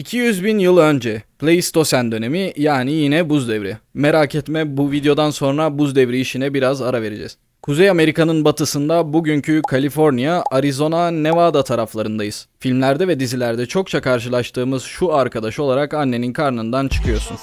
200 bin yıl önce Pleistosen dönemi yani yine buz devri. Merak etme bu videodan sonra buz devri işine biraz ara vereceğiz. Kuzey Amerika'nın batısında bugünkü Kaliforniya, Arizona, Nevada taraflarındayız. Filmlerde ve dizilerde çokça karşılaştığımız şu arkadaş olarak annenin karnından çıkıyorsun.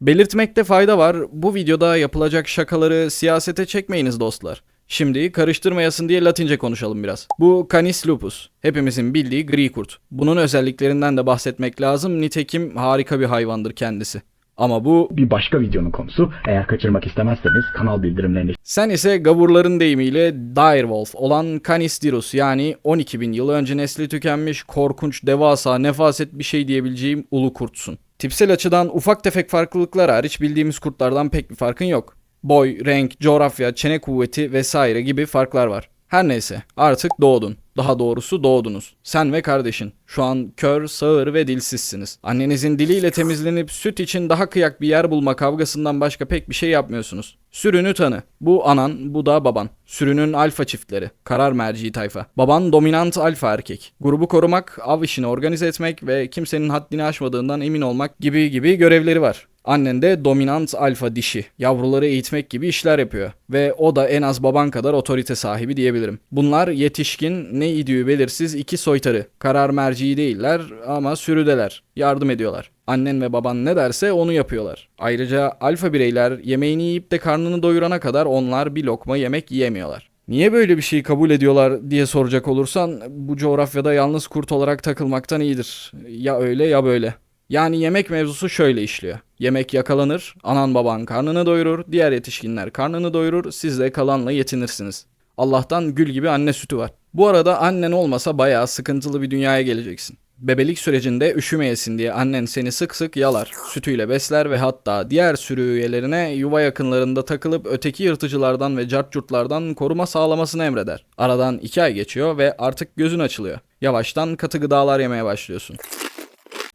Belirtmekte fayda var. Bu videoda yapılacak şakaları siyasete çekmeyiniz dostlar. Şimdi karıştırmayasın diye Latince konuşalım biraz. Bu Canis lupus. Hepimizin bildiği gri kurt. Bunun özelliklerinden de bahsetmek lazım. Nitekim harika bir hayvandır kendisi. Ama bu bir başka videonun konusu. Eğer kaçırmak istemezseniz kanal bildirimlerini sen ise gavurların deyimiyle direwolf olan Canis dirus yani 12 bin yıl önce nesli tükenmiş korkunç devasa nefaset bir şey diyebileceğim ulu kurtsun. Tipsel açıdan ufak tefek farklılıklar hariç bildiğimiz kurtlardan pek bir farkın yok. Boy, renk, coğrafya, çene kuvveti vesaire gibi farklar var. Her neyse artık doğdun. Daha doğrusu doğdunuz. Sen ve kardeşin. Şu an kör, sağır ve dilsizsiniz. Annenizin diliyle temizlenip süt için daha kıyak bir yer bulma kavgasından başka pek bir şey yapmıyorsunuz. Sürünü tanı. Bu anan, bu da baban. Sürünün alfa çiftleri. Karar merci tayfa. Baban dominant alfa erkek. Grubu korumak, av işini organize etmek ve kimsenin haddini aşmadığından emin olmak gibi gibi görevleri var. Annen de dominant alfa dişi. Yavruları eğitmek gibi işler yapıyor. Ve o da en az baban kadar otorite sahibi diyebilirim. Bunlar yetişkin, ne idüğü belirsiz iki soytarı. Karar merci değiller ama sürüdeler. Yardım ediyorlar. Annen ve baban ne derse onu yapıyorlar. Ayrıca alfa bireyler yemeğini yiyip de karnını doyurana kadar onlar bir lokma yemek yiyemiyorlar. Niye böyle bir şeyi kabul ediyorlar diye soracak olursan bu coğrafyada yalnız kurt olarak takılmaktan iyidir. Ya öyle ya böyle. Yani yemek mevzusu şöyle işliyor. Yemek yakalanır, anan baban karnını doyurur, diğer yetişkinler karnını doyurur, siz de kalanla yetinirsiniz. Allah'tan gül gibi anne sütü var. Bu arada annen olmasa bayağı sıkıntılı bir dünyaya geleceksin. Bebelik sürecinde üşümeyesin diye annen seni sık sık yalar, sütüyle besler ve hatta diğer sürü üyelerine yuva yakınlarında takılıp öteki yırtıcılardan ve cartcurtlardan koruma sağlamasını emreder. Aradan iki ay geçiyor ve artık gözün açılıyor. Yavaştan katı gıdalar yemeye başlıyorsun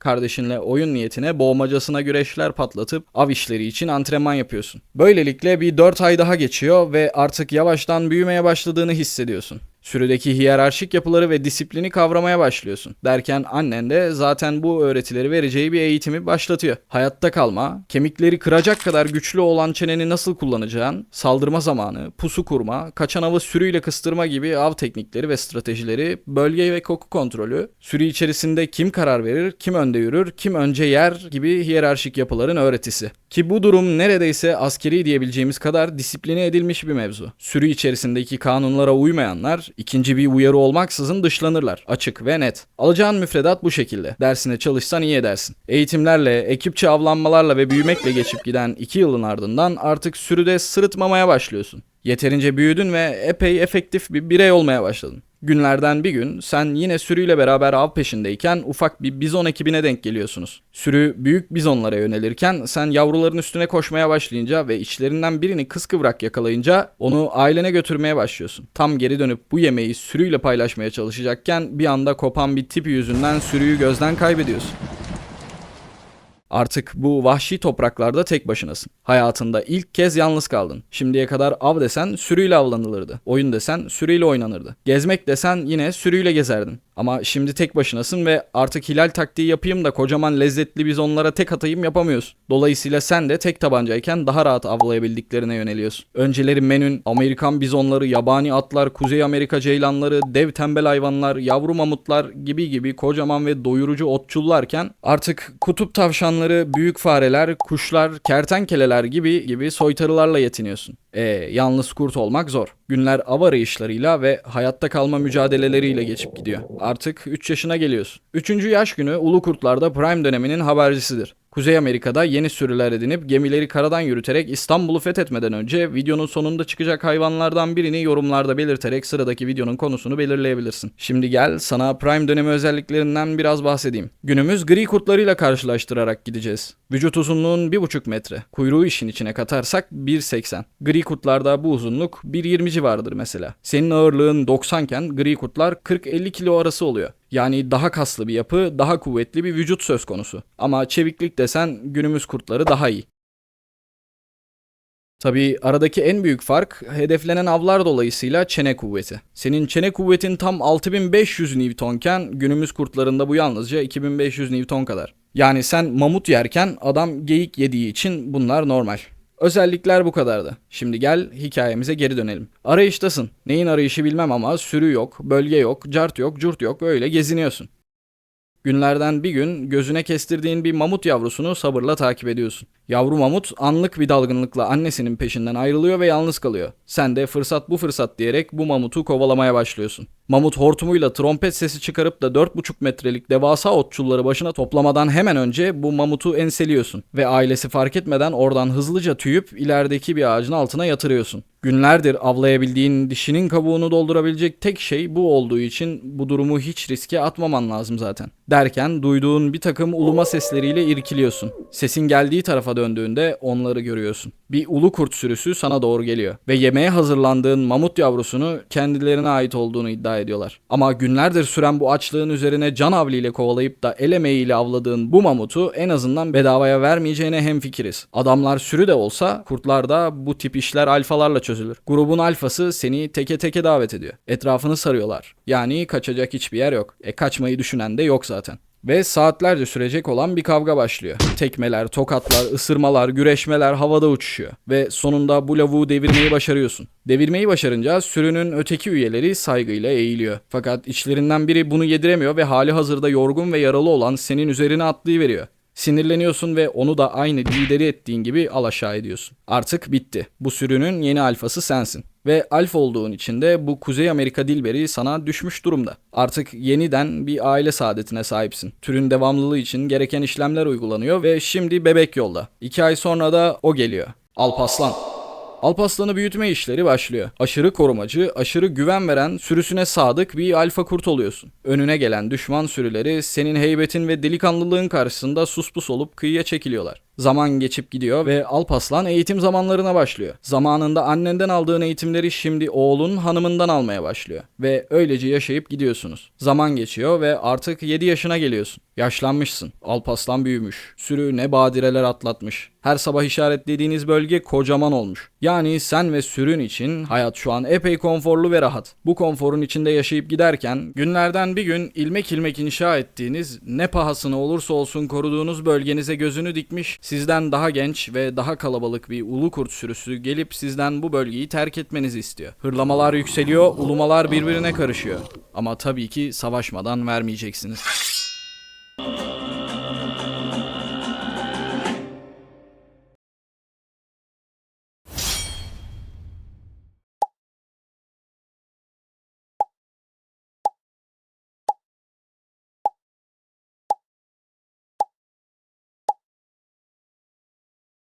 kardeşinle oyun niyetine boğmacasına güreşler patlatıp av işleri için antrenman yapıyorsun. Böylelikle bir 4 ay daha geçiyor ve artık yavaştan büyümeye başladığını hissediyorsun. Sürüdeki hiyerarşik yapıları ve disiplini kavramaya başlıyorsun. Derken annen de zaten bu öğretileri vereceği bir eğitimi başlatıyor. Hayatta kalma, kemikleri kıracak kadar güçlü olan çeneni nasıl kullanacağın, saldırma zamanı, pusu kurma, kaçan avı sürüyle kıstırma gibi av teknikleri ve stratejileri, bölge ve koku kontrolü, sürü içerisinde kim karar verir, kim önde yürür, kim önce yer gibi hiyerarşik yapıların öğretisi. Ki bu durum neredeyse askeri diyebileceğimiz kadar disipline edilmiş bir mevzu. Sürü içerisindeki kanunlara uymayanlar ikinci bir uyarı olmaksızın dışlanırlar. Açık ve net. Alacağın müfredat bu şekilde. Dersine çalışsan iyi edersin. Eğitimlerle, ekipçe avlanmalarla ve büyümekle geçip giden iki yılın ardından artık sürüde sırıtmamaya başlıyorsun. Yeterince büyüdün ve epey efektif bir birey olmaya başladın. Günlerden bir gün sen yine sürüyle beraber av peşindeyken ufak bir bizon ekibine denk geliyorsunuz. Sürü büyük bizonlara yönelirken sen yavruların üstüne koşmaya başlayınca ve içlerinden birini kıskıvrak yakalayınca onu ailene götürmeye başlıyorsun. Tam geri dönüp bu yemeği sürüyle paylaşmaya çalışacakken bir anda kopan bir tipi yüzünden sürüyü gözden kaybediyorsun. Artık bu vahşi topraklarda tek başınasın. Hayatında ilk kez yalnız kaldın. Şimdiye kadar av desen sürüyle avlanılırdı. Oyun desen sürüyle oynanırdı. Gezmek desen yine sürüyle gezerdin. Ama şimdi tek başınasın ve artık hilal taktiği yapayım da kocaman lezzetli bizonlara tek atayım yapamıyorsun. Dolayısıyla sen de tek tabancayken daha rahat avlayabildiklerine yöneliyorsun. Önceleri menün, Amerikan bizonları, yabani atlar, Kuzey Amerika ceylanları, dev tembel hayvanlar, yavru mamutlar gibi gibi kocaman ve doyurucu otçullarken artık kutup tavşanları, büyük fareler, kuşlar, kertenkeleler gibi gibi soytarılarla yetiniyorsun. E, yalnız kurt olmak zor. Günler av arayışlarıyla ve hayatta kalma mücadeleleriyle geçip gidiyor. Artık 3 yaşına geliyorsun. 3. yaş günü ulu kurtlarda prime döneminin habercisidir. Kuzey Amerika'da yeni sürüler edinip gemileri karadan yürüterek İstanbul'u fethetmeden önce videonun sonunda çıkacak hayvanlardan birini yorumlarda belirterek sıradaki videonun konusunu belirleyebilirsin. Şimdi gel sana Prime dönemi özelliklerinden biraz bahsedeyim. Günümüz gri kurtlarıyla karşılaştırarak gideceğiz. Vücut uzunluğun 1,5 metre. Kuyruğu işin içine katarsak 1,80. Gri kurtlarda bu uzunluk 1,20 civarıdır mesela. Senin ağırlığın 90 iken gri kurtlar 40-50 kilo arası oluyor. Yani daha kaslı bir yapı, daha kuvvetli bir vücut söz konusu. Ama çeviklik desen günümüz kurtları daha iyi. Tabii aradaki en büyük fark hedeflenen avlar dolayısıyla çene kuvveti. Senin çene kuvvetin tam 6500 Newtonken günümüz kurtlarında bu yalnızca 2500 Newton kadar. Yani sen mamut yerken adam geyik yediği için bunlar normal. Özellikler bu kadardı. Şimdi gel hikayemize geri dönelim. Arayıştasın. Neyin arayışı bilmem ama sürü yok, bölge yok, cart yok, curt yok öyle geziniyorsun. Günlerden bir gün gözüne kestirdiğin bir mamut yavrusunu sabırla takip ediyorsun. Yavru mamut anlık bir dalgınlıkla annesinin peşinden ayrılıyor ve yalnız kalıyor. Sen de fırsat bu fırsat diyerek bu mamutu kovalamaya başlıyorsun. Mamut hortumuyla trompet sesi çıkarıp da 4,5 metrelik devasa otçulları başına toplamadan hemen önce bu mamutu enseliyorsun ve ailesi fark etmeden oradan hızlıca tüyüp ilerideki bir ağacın altına yatırıyorsun. Günlerdir avlayabildiğin dişinin kabuğunu doldurabilecek tek şey bu olduğu için bu durumu hiç riske atmaman lazım zaten. Derken duyduğun bir takım uluma sesleriyle irkiliyorsun. Sesin geldiği tarafa döndüğünde onları görüyorsun. Bir ulu kurt sürüsü sana doğru geliyor ve yemeğe hazırlandığın mamut yavrusunu kendilerine ait olduğunu iddia ediyorlar. Ama günlerdir süren bu açlığın üzerine can avliyle kovalayıp da el emeğiyle avladığın bu mamutu en azından bedavaya vermeyeceğine hemfikiriz. Adamlar sürü de olsa kurtlar da bu tip işler alfalarla çözülür. Grubun alfası seni teke teke davet ediyor. Etrafını sarıyorlar. Yani kaçacak hiçbir yer yok. E kaçmayı düşünen de yok zaten. Ve saatlerce sürecek olan bir kavga başlıyor. Tekmeler, tokatlar, ısırmalar, güreşmeler havada uçuşuyor. Ve sonunda bu lavuğu devirmeyi başarıyorsun. Devirmeyi başarınca sürünün öteki üyeleri saygıyla eğiliyor. Fakat içlerinden biri bunu yediremiyor ve hali hazırda yorgun ve yaralı olan senin üzerine atlayıveriyor. Sinirleniyorsun ve onu da aynı lideri ettiğin gibi alaşağı ediyorsun. Artık bitti. Bu sürünün yeni alfası sensin. Ve alfa olduğun için de bu Kuzey Amerika dilberi sana düşmüş durumda. Artık yeniden bir aile saadetine sahipsin. Türün devamlılığı için gereken işlemler uygulanıyor ve şimdi bebek yolda. İki ay sonra da o geliyor. Alpaslan. Alpaslan'ı büyütme işleri başlıyor. Aşırı korumacı, aşırı güven veren, sürüsüne sadık bir alfa kurt oluyorsun. Önüne gelen düşman sürüleri senin heybetin ve delikanlılığın karşısında suspus olup kıyıya çekiliyorlar. Zaman geçip gidiyor ve Alpaslan eğitim zamanlarına başlıyor. Zamanında annenden aldığın eğitimleri şimdi oğlun hanımından almaya başlıyor. Ve öylece yaşayıp gidiyorsunuz. Zaman geçiyor ve artık 7 yaşına geliyorsun. Yaşlanmışsın. Alpaslan büyümüş. Sürü ne badireler atlatmış. Her sabah işaretlediğiniz bölge kocaman olmuş. Yani sen ve sürün için hayat şu an epey konforlu ve rahat. Bu konforun içinde yaşayıp giderken günlerden bir gün ilmek ilmek inşa ettiğiniz ne pahasına olursa olsun koruduğunuz bölgenize gözünü dikmiş sizden daha genç ve daha kalabalık bir ulu kurt sürüsü gelip sizden bu bölgeyi terk etmenizi istiyor. Hırlamalar yükseliyor, ulumalar birbirine karışıyor. Ama tabii ki savaşmadan vermeyeceksiniz.